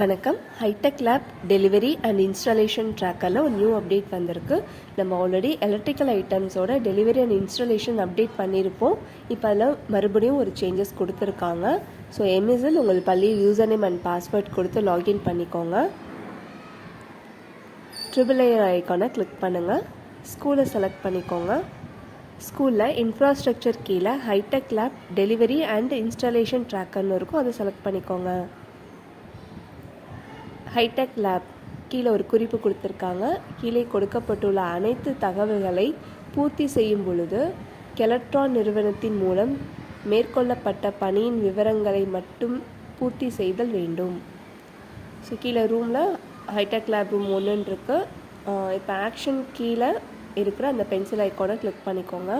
வணக்கம். Hi tech lab delivery and installation ட்ராக்கில் ஒரு new update வந்திருக்கு. நம்ம ஆல்ரெடி எலக்ட்ரிக்கல் ஐட்டம்ஸோட டெலிவரி அண்ட் இன்ஸ்டாலேஷன் அப்டேட் பண்ணியிருப்போம். இப்போ அதில் மறுபடியும் ஒரு சேஞ்சஸ் கொடுத்துருக்காங்க. ஸோ எம்எஸ்எல் உங்கள் பள்ளி யூசர் நேம் அண்ட் பாஸ்வேர்ட் கொடுத்து லாகின் பண்ணிக்கோங்க. ட்ரிபிள் ஏ ஐக்கானை கிளிக் பண்ணுங்கள் ஸ்கூலை செலக்ட் பண்ணிக்கோங்க. ஸ்கூலில் இன்ஃப்ராஸ்ட்ரக்சர் கீழே hi tech lab delivery and installation ட்ராக்கர்னு இருக்கும். அதை செலக்ட் பண்ணிக்கோங்க. ஹைடெக் லேப் கீழே ஒரு குறிப்பு கொடுத்துருக்காங்க. கீழே கொடுக்கப்பட்டுள்ள அனைத்து தகவல்களை பூர்த்தி செய்யும் பொழுது கெலக்ட்ரான் நிறுவனத்தின் மூலம் மேற்கொள்ளப்பட்ட பணியின் விவரங்களை மட்டும் பூர்த்தி செய்தல் வேண்டும். ஸோ கீழே ரூமில் ஹைடெக் லேப் ரூம் ஒன்றுன்னு இருக்குது இப்போ ஆக்ஷன் கீழே இருக்கிற அந்த பென்சில் ஐக்கானை கிளிக் பண்ணிக்கோங்க.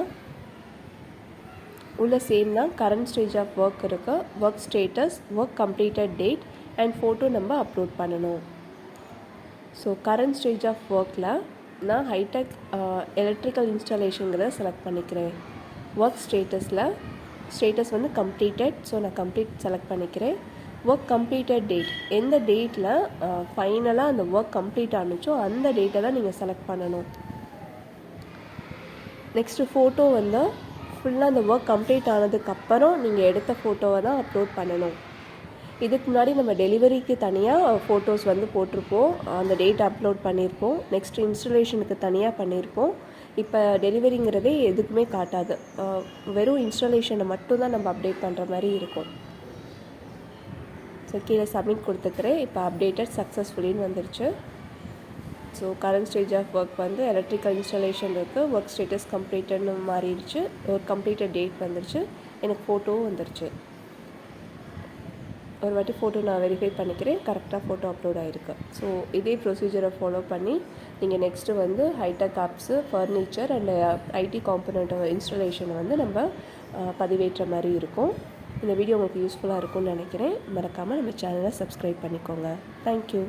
உள்ள சேம் தான் கரண்ட் ஸ்டேஜ் ஆஃப் ஒர்க் இருக்குது work status work completed date and photo நம்ம அப்லோட் பண்ணணும். ஸோ கரண்ட் ஸ்டேஜ் ஆஃப் ஒர்க்கில் நான் ஹைடெக் எலக்ட்ரிக்கல் இன்ஸ்டாலேஷனுங்கிறத செலக்ட் பண்ணிக்கிறேன். ஒர்க் ஸ்டேட்டஸில் ஸ்டேட்டஸ் வந்து கம்ப்ளீட்டட் ஸோ நான் கம்ப்ளீட் செலக்ட் பண்ணிக்கிறேன். ஒர்க் கம்ப்ளீட்டட் டேட் எந்த டேட்டில் ஃபைனலாக uh, அந்த ஒர்க் கம்ப்ளீட் ஆனுச்சோ அந்த டேட்டை தான் நீங்கள் செலக்ட் பண்ணணும். நெக்ஸ்ட்டு ஃபோட்டோ வந்து ஃபுல்லாக அந்த ஒர்க் கம்ப்ளீட் ஆனதுக்கப்புறம் நீங்கள் எடுத்த ஃபோட்டோவை தான் அப்லோட் பண்ணணும். இதுக்கு முன்னாடி நம்ம டெலிவரிக்கு தனியாக ஃபோட்டோஸ் வந்து போட்டிருப்போம். அந்த டேட் அப்லோட் பண்ணியிருப்போம். நெக்ஸ்ட் இன்ஸ்டலேஷனுக்கு தனியாக பண்ணியிருப்போம். இப்போ டெலிவரிங்கிறதே எதுக்குமே காட்டாது. வெறும் இன்ஸ்டலேஷனை மட்டும் தான் நம்ம அப்டேட் பண்ணுற மாதிரி இருக்கும். ஸோ கீழே சப்மிட் கொடுத்துக்கிறேன். இப்போ அப்டேட்டட் சக்ஸஸ்ஃபுல்லின்னு வந்துருச்சு. So current stage of work வந்து எலக்ட்ரிக்கல் இன்ஸ்டாலேஷன் இருக்குது ஒர்க் ஸ்டேட்டஸ் கம்ப்ளீட்டட்னு மாறிடுச்சு. ஒர்க் கம்ப்ளீட்டட் டேட் வந்துருச்சு. எனக்கு ஃபோட்டோவும் வந்துருச்சு. ஒரு வாட்டி ஃபோட்டோ நான் வெரிஃபை பண்ணிக்கிறேன். கரெக்டாக ஃபோட்டோ அப்லோட் ஆகிருக்கு ஸோ இதே ப்ரொசீஜரை ஃபாலோ பண்ணி நீங்கள் நெக்ஸ்ட்டு வந்து hi tech apps furniture and IT காம்பனண்ட்டோட இன்ஸ்டாலேஷனை வந்து நம்ம uh, பதிவேற்ற மாதிரி இருக்கும். இந்த வீடியோ உங்களுக்கு யூஸ்ஃபுல்லாக இருக்கும்னு நினைக்கிறேன். மறக்காமல் நம்ம சேனலை சப்ஸ்கிரைப் பண்ணிக்கோங்க. தேங்க்யூ